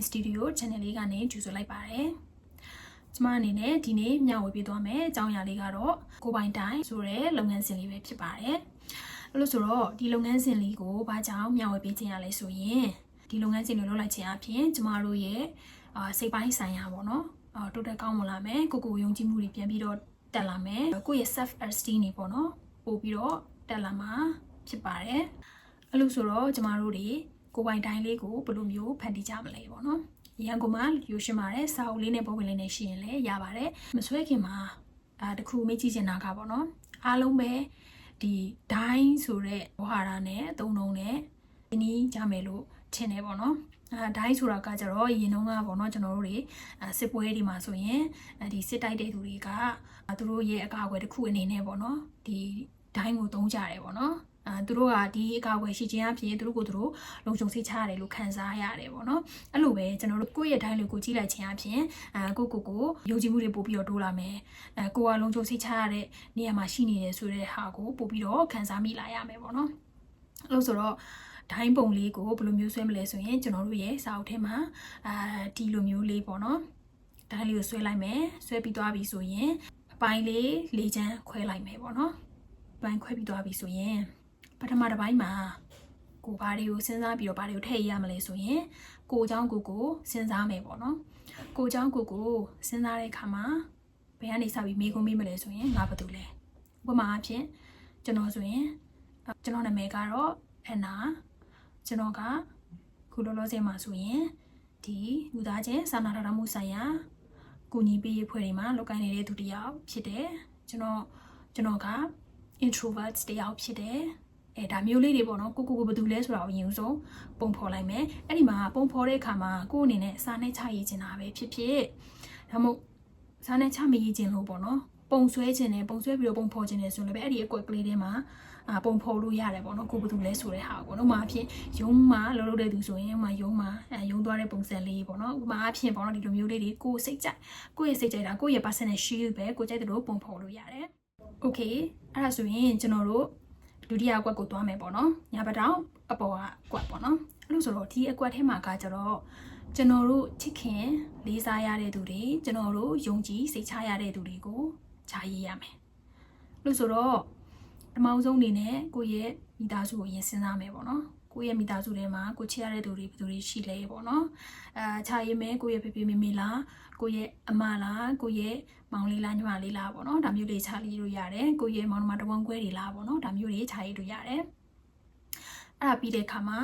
Time Studio Channel လေးကနေကြိုဆိုလိုက်ပါတယ်။ကျမအနေနဲ့ဒီနေ့မျှဝေပေးသွားမယ်အကြောင်းအရာလေးကတော့ကိုပိုင်တိုင်းဆိုတဲ့လုပ်ငန်းစဉ်လေးပဲဖြစ်ပါတယ်။အဲ့လိုဆိုတော့ဒီလုပ်ငန်းစဉ်လေးကိုဘာကြောင့်မျှဝေပေးခြင်းရလဲဆိုရင်ဒီလုပ်ငန်းစဉ်ကိုလုပ်လိုက်ခြင်းအပြင်ကျမတို့ရဲ့အာစိတ်ပိုင်းဆိုင်ရာပေါ့နော်။အာတိုးတက်ကောင်းမလာမယ်ကိုကိုယုံကြည်မှုတွေပြန်ပြီးတော့တက်လာမယ်ကိုယ့်ရဲ့ self esteem တွေပေါ့နော်ပို့ပြီးတော့တက်လာမှာဖြစ်ပါတယ်။အဲ့လိုဆိုတော့ကျမတို့တွေ ကိုပိုင်တိုင်းလေးကိုဘယ်လိုမျိုးဖန်တီးကြမလဲပေါ့နော်။ရန်ကုန်မှာယူရှင်ပါတယ်စာအုပ်လေးနဲ့ပုံဝင်လေးနဲ့ရှိရင်လည်းရပါတယ်။မဆွဲခင်မှာအာတခုမေ့ကြည့်ချင်တာကပေါ့နော်။အားလုံးပဲဒီဒိုင်းဆိုတဲ့ဝဟာရနဲ့အသုံးလုံးနဲ့ဒီနည်းကြမယ်လို့ထင်တယ်ပေါ့နော်။အဲဒိုင်းဆိုတာကကြတော့ရင်တော့ကပေါ့နော်ကျွန်တော်တို့တွေအဲစစ်ပွဲတွေမှာဆိုရင်အဲဒီစစ်တိုက်တဲ့သူတွေကသူတို့ရဲ့အကာအကွယ်တစ်ခုအနေနဲ့ပေါ့နော်ဒီဒိုင်းကိုသုံးကြတယ်ပေါ့နော်အာ သူတို့ကဒီအကာအကွယ်ရှိခြင်းအဖြစ်သူတို့ကိုသူတို့လုံခြုံစိတ်ချရတယ်လို့ခံစားရတယ်ပေါ့နော်အဲ့လိုပဲကျွန်တော်တို့ကိုယ့်ရဲ့ဒိုင်းလေးကိုကြည့်လိုက်ခြင်းအဖြစ်အာကိုကိုကိုယုံကြည်မှုတွေပို့ပြီးတော့တိုးလာမယ်အဲကိုကလုံခြုံစိတ်ချရတဲ့နေရာမှာရှိနေတယ်ဆိုတဲ့ဟာကိုပို့ပြီးတော့ခံစားမိလာရမယ်ပေါ့နော်အဲ့လိုဆိုတော့ဒိုင်းပုံလေးကိုဘယ်လိုမျိုးဆွဲမလဲဆိုရင်ကျွန်တော်တို့ရဲ့စာအုပ်ထဲမှာအာဒီလိုမျိုးလေးပေါ့နော်ဒိုင်းလေးကိုဆွဲလိုက်မယ်ဆွဲပြီးသွားပြီဆိုရင်အပိုင်းလေးလေးချမ်းခွဲလိုက်မယ်ပေါ့နော်အပိုင်းခွဲပြီးသွားပြီဆိုရင် ပထမတစ်ပိုင်းမှာကိုဘာတွေကိုစဉ်းစားပြီးတော့ဘာတွေကိုထည့်ရမလဲဆိုရင်ကိုเจ้าကိုကိုစဉ်းစားမယ်ပေါ့နော်ကိုเจ้าကိုကိုစဉ်းစားတဲ့အခါမှာဘယ်ကနေစပြီးမေးခွန်းမေးမလဲဆိုရင်ငါဘာတူလဲဥပမာအဖြစ်ကျွန်တော်ဆိုရင်ကျွန်တော်နာမည်ကတော့အန်နာကျွန်တော်ကခုလောလောဆယ်မှာဆိုရင်ဒီလူသားချင်းစာနာတော်မှုဆိုင်ရာကူညီပေးရေးဖွဲ့တွေမှာလုပ်ကိုင်နေတဲ့သူတစ်ယောက်ဖြစ်တယ်ကျွန်တော်ကျွန်တော်က introvert တယောက်ဖြစ်တယ် အဲဒါမျိုးလေးတွေပေါ့နော်ကိုကိုကိုဘယ်သူလဲဆိုတာကိုအရင်ဆုံးပုံဖော်လိုက်မယ်အဲ့ဒီမှာပုံဖော်တဲ့အခါမှာကိုယ့်အနေနဲ့စာနဲ့ချရေးချင်တာပဲဖြစ်ဖြစ်ဒါမှမဟုတ်စာနဲ့ချမရေးချင်လို့ပေါ့နော်ပုံဆွဲချင်တယ်ပုံဆွဲပြီးတော့ပုံဖော်ချင်တယ်ဆိုလည်းပဲအဲ့ဒီအကွက်ကလေးထဲမှာအာပုံဖော်လို့ရတယ်ပေါ့နော်ကိုဘယ်သူလဲဆိုတဲ့ဟာကိုနော်ဥမာအဖြစ်ယုံမှာလှုပ်လှုပ်တဲ့သူဆိုရင်ဥမာယုံမှာအဲယုံသွားတဲ့ပုံစံလေးပေါ့နော်ဥမာအဖြစ်ပေါ့နော်ဒီလိုမျိုးလေးတွေကိုစိတ်ကြိုက်ကိုယ့်ရဲ့စိတ်ကြိုက်တာကိုယ့်ရဲ့ personal shield ပဲကိုကြိုက်တဲ့လိုပုံဖော်လို့ရတယ် okay အဲ့ဒါဆိုရင်ကျွန်တော်တို့ ဒုတိယအကွက်ကိုသွားမယ်ပေါ့နော်ညာဘက်တောင်အပေါ်ကအကွက်ပေါ့နော်အဲ့လိုဆိုတော့ဒီအကွက်ထဲမှာကကျတော့ကျွန်တော်တို့ချစ်ခင်လေးစားရတဲ့သူတွေကျွန်တော်တို့ယုံကြည်စိတ်ချရတဲ့သူတွေကိုခြာရေးရမယ်လို့ဆိုတော့ပထမဆုံးအနေနဲ့ကိုယ့်ရဲ့မိသားစုကိုရင်စဉ်းစားမယ်ပေါ့နော် ကိုယ့်ရဲ့မိသားစုထဲမှာကိုချစ်ရတဲ့သူတွေဘယ်သူတွေရှိလဲပေါ့နော်အာခြာရေးမယ်ကိုယ့်ရဲ့ဖေဖေမေမေလားကိုယ့်ရဲ့အမလားကိုယ့်ရဲ့မောင်လေးလားညီမလေးလားပေါ့နော်ဒါမျိုးလေးခြာလေးလို့ရတယ်ကိုယ့်ရဲ့မောင်နှမတဝန်းခွဲတွေလားပေါ့နော်ဒါမျိုးလေးခြာရေးလို့ရတယ်အဲ့ဒါပြီးတဲ့အခါမှာ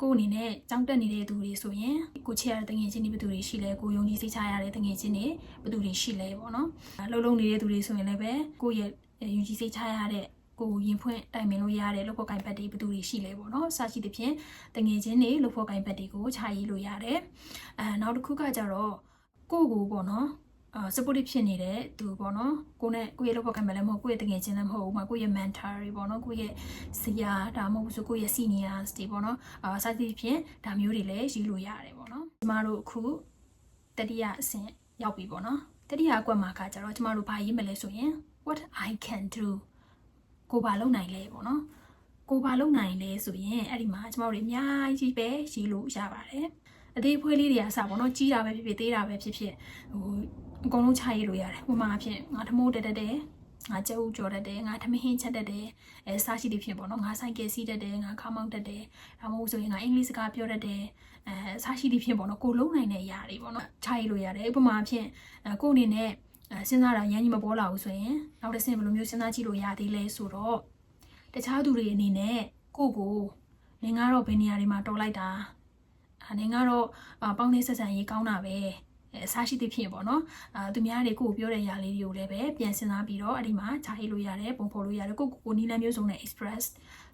ကိုအနေနဲ့ကြောင်းတက်နေတဲ့သူတွေဆိုရင်ကိုချစ်ရတဲ့တငယ်ချင်းတွေဘယ်သူတွေရှိလဲကိုယုံကြည်စိတ်ချရတဲ့တငယ်ချင်းတွေဘယ်သူတွေရှိလဲပေါ့နော်လှုပ်လှုပ်နေတဲ့သူတွေဆိုရင်လည်းပဲကိုရဲ့ယုံကြည်စိတ်ချရတဲ့ ကိုရင်ဖွင့်တိုင်ပင်လို့ရတဲ့လုပ်ဖို့ကင်ဘက်တွေဘယ်သူတွေရှိလဲပေါ့နော်စရှိသဖြင့်တငယ်ချင်းတွေလုပ်ဖို့ကင်ဘက်တွေကိုခြာရေးလို့ရတယ်အဲနောက်တစ်ခုကကြတော့ကိုကိုပေါ့နော်အာ supportive ဖြစ်နေတဲ့သူပေါ့နော်ကိုနဲ့ကိုရဲ့လောက်ပေါ်ကံမလည်းမဟုတ်ကိုရဲ့တငယ်ချင်းလည်းမဟုတ်ဘူးမှာကိုရဲ့ mentor တွေပေါ့နော်ကိုရဲ့ဆရာဒါမှမဟုတ်ဆိုကိုရဲ့ seniors တွေပေါ့နော်အာစသဖြင့်ဒါမျိုးတွေလည်းရေးလို့ရတယ်ပေါ့နော်ကျမတို့အခုတတိယအဆင့်ရောက်ပြီပေါ့နော်တတိယအကွက်မှာကကြတော့ကျမတို့ဘာရေးမလဲဆိုရင် what i can do ကိုဘာလုပ်နိုင်လဲပေါ့နော်ကိုဘာလုပ်နိုင်လဲဆိုရင်အဲ့ဒီမှာကျမတို့တွေအများကြီးပဲရေးလို့ရပါတယ်အသေးဖွဲလေးတွေအစားပေါ့နော်ကြီးတာပဲဖြစ်ဖြစ်သေးတာပဲဖြစ်ဖြစ်ဟိုအကုန်လုံးချရေးလို့ရတယ်ဥပမာအဖြစ်ငါထမိုးတက်တက်တယ်ငါကြက်ဥကြော်တတ်တယ်ငါထမင်းဟင်းချက်တတ်တယ်အဲစားရှိတဲ့ဖြစ်ပေါ့နော်ငါဆိုင်ကယ်စီးတတ်တယ်ငါခါမောင်းတတ်တယ်ဒါမှမဟုတ်ဆိုရင်ငါအင်္ဂလိပ်စကားပြောတတ်တယ်အဲစားရှိတဲ့ဖြစ်ပေါ့နော်ကိုလုံးနိုင်တဲ့အရာတွေပေါ့နော်ချရေးလို့ရတယ်ဥပမာအဖြစ်ကိုအနေနဲ့အဲ စဉ်းစားတာရမ်းကြီးမပေါ်လာဘူးဆိုရင်နောက်တစ်ဆင့်ဘယ်လိုမျိုးစဉ်းစားကြည့်လို့ရသေးလဲဆိုတော့တခြားသူတွေအနေနဲ့ကိုကိုနင်ကတော့ဘယ်နေရာတွေမှာတော်လိုက်တာအနေကတော့ပေါင်းနေဆက်ဆံရေးကောင်းတာပဲအဲအစားရှိသဖြင့်ပေါ့နော်အာသူများတွေကိုပြောတဲ့ຢာလေးတွေကိုလည်းပဲပြန်စဉ်းစားပြီးတော့အဲ့ဒီမှာခြာဟိလို့ရတယ်ပုံဖော်လို့ရတယ်ကိုကိုကိုနီလန်းမျိုးစုံနဲ့ express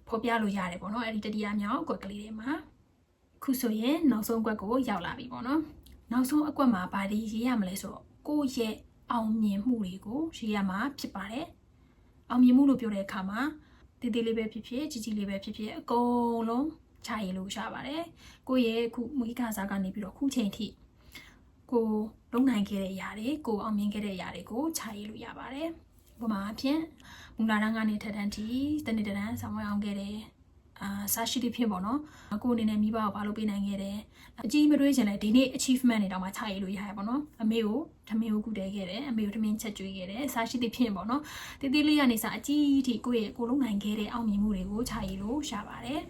ဖော်ပြလို့ရတယ်ပေါ့နော်အဲ့ဒီတတိယမြောက်အကွက်ကလေးတွေမှာခုဆိုရင်နောက်ဆုံးအကွက်ကိုရောက်လာပြီပေါ့နော်နောက်ဆုံးအကွက်မှာဘာတွေရေးရမလဲဆိုတော့ကိုယ့်ရဲ့ အောင်မြင်မှုတွေကိုရေးရမှာဖြစ်ပါတယ်အောင်မြင်မှုလို့ပြောတဲ့အခါမှာတေးသေးလေးပဲဖြစ်ဖြစ်ကြီးကြီးလေးပဲဖြစ်ဖြစ်အကုန်လုံးခြာရေးလို့ရပါတယ်ကိုယ့်ရဲ့ခုမွေးခါစားကနေပြီးတော့ခုချိန်ထိကိုလုံနိုင်ခဲ့တဲ့အရာတွေကိုအောင်မြင်ခဲ့တဲ့အရာတွေကိုခြာရေးလို့ရပါတယ်။ဥပမာအဖြစ်မူလာတန်းကနေထက်တန်းထိတနေ့တန်းဆောင်ဝဲအောင်ခဲ့တယ် အာစာရှိသဖြင့်ပေါ့နော်ကိုယ်အနေနဲ့မိဘကိုဘာလို့ပေးနိုင်ခဲ့တယ်အကြီးမတွေးချင်လဲဒီနေ့ achievement တွေတောင်မှခြာရည်လို့ရရပေါ့နော်အမေကိုထမင်းကိုကုတဲခဲ့တယ်အမေကိုထမင်းချက်ကျွေးခဲ့တယ်စာရှိသဖြင့်ပေါ့နော်တေးသေးလေးကနေစအကြီးအထိကိုယ့်ရဲ့ကိုယ်လုံးနိုင်ခဲ့တဲ့အောင်မြင်မှုတွေကိုခြာရည်လို့ရှာပါတယ်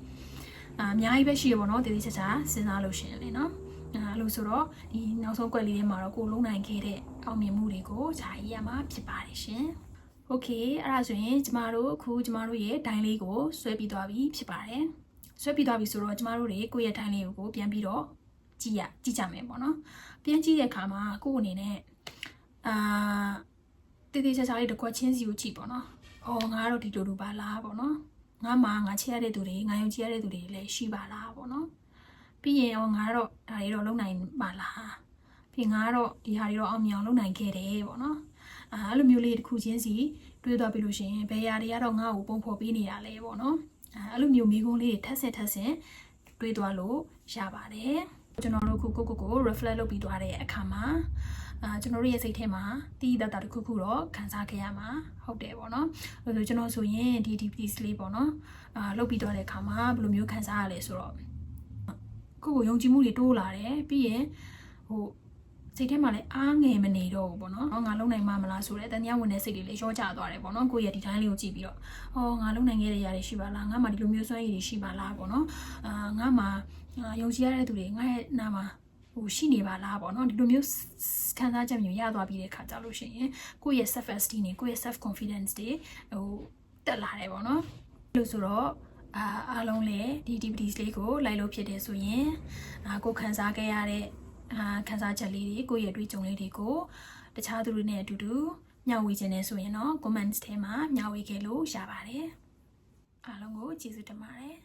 အာအများကြီးပဲရှိရပေါ့နော်တေးသေးချာချာစဉ်းစားလို့ရှိရင်လေနော်အဲလို့ဆိုတော့ဒီနောက်ဆုံးကွက်လေးထဲမှာတော့ကိုယ်လုံးနိုင်ခဲ့တဲ့အောင်မြင်မှုတွေကိုခြာရည်ရမှာဖြစ်ပါတယ်ရှင် โอเคအဲ့ဒါဆိုရင်ကျမတို့အခုကျမတို့ရဲ့ဒိုင်းလေးကိုဆွဲပြီးသွားပြီဖြစ်ပါတယ်ဆွဲပြီးသွားပြီဆိုတော့ကျမတို့တွေကိုယ့်ရဲ့ဒိုင်းလေးကိုပြန်ပြီးတော့ကြည့်ရကြည့်ကြမယ်ပေါ့နော်ပြန်ကြည့်တဲ့အခါမှာကိုယ့်အနေနဲ့အာတေးသေးချာချာလေးတစ်ခွက်ချင်းစီကိုကြည့်ပေါ့နော်အော်ငါကတော့ဒီလိုလိုပါလားပေါ့နော်ငါမှငါချစ်ရတဲ့သူတွေငါယုံကြည်ရတဲ့သူတွေလည်းရှိပါလားပေါ့နော်ပြီးရင်ရောငါတော့ဒါတွေတော့လုံနိုင်ပါလားပြီးငါကတော့ဒီဟာတွေတော့အောင်မြင်အောင်လုပ်နိုင်ခဲ့တယ်ပေါ့နော် အာအဲ့လိုမျိုးလေးတစ်ခုချင်းစီတွေးသွားပြီလို့ရှိရင်ဘယ်ຢာတွေကတော့ငါ့ကိုပုံဖော်ပေးနေတာလဲပေါ့နော်အာအဲ့လိုမျိုးမိကုန်းလေးတွေထက်ဆင်ထက်ဆင်တွေးသွားလို့ရပါတယ်ကျွန်တော်တို့ခုကိုကိုကို reflect လုပ်ပြီးသွားတဲ့အခါမှာအာကျွန်တော်တို့ရဲ့စိတ်ထဲမှာတီးတတ်တာတစ်ခုခုတော့ခံစားခဲ့ရမှာဟုတ်တယ်ပေါ့နော်အဲဆိုကျွန်တော်ဆိုရင်ဒီ DPS လေးပေါ့နော်အာလုပ်ပြီးသွားတဲ့အခါမှာဘယ်လိုမျိုးခံစားရလဲဆိုတော့ကိုကိုယုံကြည်မှုတွေတိုးလာတယ်ပြီးရင်ဟို စိတ်ထဲမှာလည်းအားငယ်မနေတော့ဘူးပေါ့နော်။ငါလုံနိုင်မှာမလားဆိုတဲ့တန်တရားဝင်တဲ့စိတ်တွေလည်းရောကျသွားတယ်ပေါ့နော်။ကိုယ့်ရဲ့ဒီတိုင်းလေးကိုကြည့်ပြီးတော့အော်ငါလုံနိုင်ခဲ့တဲ့ຢာတွေရှိပါလား။ငါမှဒီလိုမျိုးစွမ်းရည်တွေရှိပါလားပေါ့နော်။အာငါမှယုံကြည်ရတဲ့သူတွေငါရဲ့နာမှာဟိုရှိနေပါလားပေါ့နော်။ဒီလိုမျိုးခံစားချက်မျိုးရသွားပြီးတဲ့ခါကြလို့ရှိရင်ကိုယ့်ရဲ့ self esteem တွေကိုယ့်ရဲ့ self confidence တွေဟိုတက်လာတယ်ပေါ့နော်။လို့ဆိုတော့အာအားလုံးလည်းဒီ activities လေးကိုလိုက်လို့ဖြစ်တယ်ဆိုရင်အာကိုခံစားခဲ့ရတဲ့ အာခန်းစားချက်လေးတွေကိုယ့်ရဲ့အတွေ့အကြုံလေးတွေကိုတခြားသူတွေနဲ့အတူတူမျှဝေခြင်းနဲ့ဆိုရင်တော့ comments ထဲမှာမျှဝေခဲ့လို့ရပါတယ်အားလုံးကိုကျေးဇူးတင်ပါတယ်